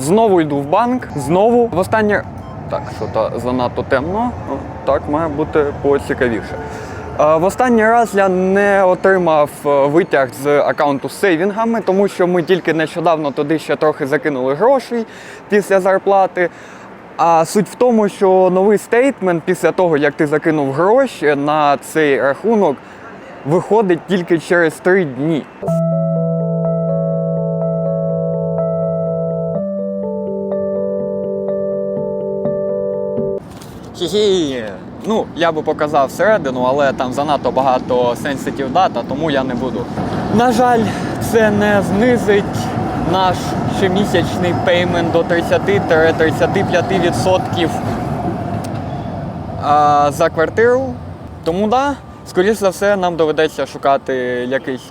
Знову йду в банк, знову в останнє. Так, що то занадто темно. Так має бути поцікавіше. Е, В останній раз я не отримав е, витяг з аккаунту з сейвінгами, тому що ми тільки нещодавно туди ще трохи закинули грошей після зарплати. А суть в тому, що новий стейтмент після того, як ти закинув гроші на цей рахунок, виходить тільки через три дні. Хі-хі. Ну, я би показав всередину, але там занадто багато sensitive дата, тому я не буду. На жаль, це не знизить наш щомісячний пеймент до 30-35% за квартиру. Тому да, скоріш за все, нам доведеться шукати якийсь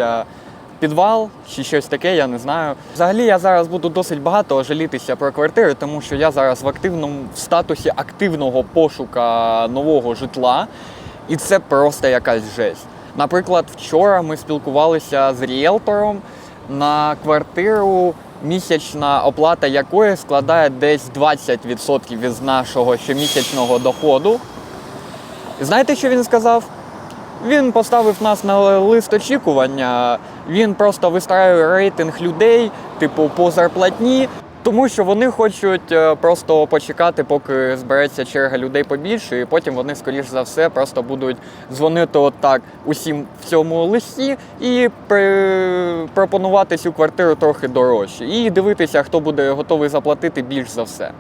підвал чи щось таке, я не знаю. Взагалі я зараз буду досить багато жалітися про квартири, тому що я зараз в активному в статусі активного пошука нового житла, і це просто якась жесть. Наприклад, вчора ми спілкувалися з ріелтором на квартиру, місячна оплата якої складає десь 20% від нашого щомісячного доходу. Знаєте, що він сказав? Він поставив нас на лист очікування. Він просто вистраює рейтинг людей, типу, по зарплатні, тому що вони хочуть е, просто почекати, поки збереться черга людей побільше, і потім вони, скоріш за все, просто будуть дзвонити отак усім в цьому листі і при... пропонувати цю квартиру трохи дорожче. І дивитися, хто буде готовий заплатити більш за все.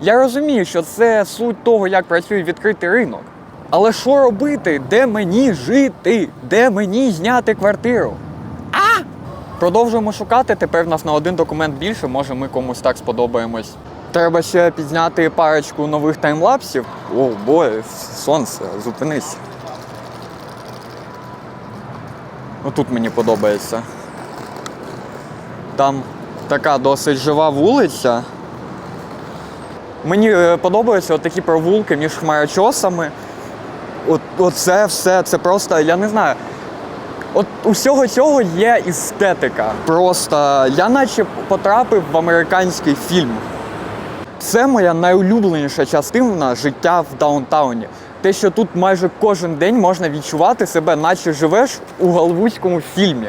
Я розумію, що це суть того, як працює відкритий ринок. Але що робити? Де мені жити? Де мені зняти квартиру? А! Продовжуємо шукати. Тепер в нас на один документ більше, може ми комусь так сподобаємось. Треба ще підзняти парочку нових таймлапсів. О, бой, сонце, зупинись. Отут мені подобається. Там така досить жива вулиця. Мені е, подобаються такі провулки між хмарочосами. От, оце все, це просто, я не знаю. От у всього цього є естетика. Просто я наче потрапив в американський фільм. Це моя найулюбленіша частина життя в даунтауні. Те, що тут майже кожен день можна відчувати себе, наче живеш у голливудському фільмі.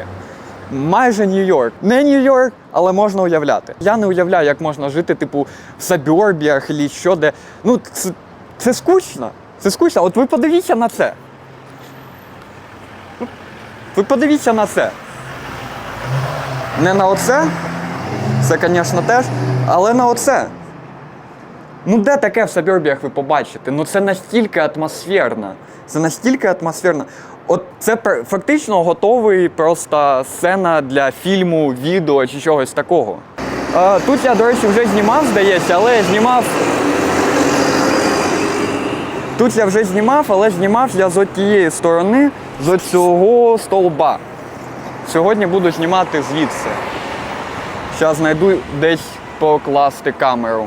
Майже Нью-Йорк. Не Нью-Йорк, але можна уявляти. Я не уявляю, як можна жити, типу, в сабьорбіях чи що де. Ну, це, це скучно. Це скучно. От ви подивіться на це. Ви подивіться на це. Не на оце. Це, звісно, теж, але на оце. Ну, де таке в сабьорбіях ви побачите? Ну це настільки атмосферно. Це настільки атмосферно. От це фактично готовий просто сцена для фільму, відео чи чогось такого. Тут я, до речі, вже знімав, здається, але я знімав. Тут я вже знімав, але знімав я з тієї сторони, з цього столба. Сьогодні буду знімати звідси. Зараз знайду десь покласти камеру.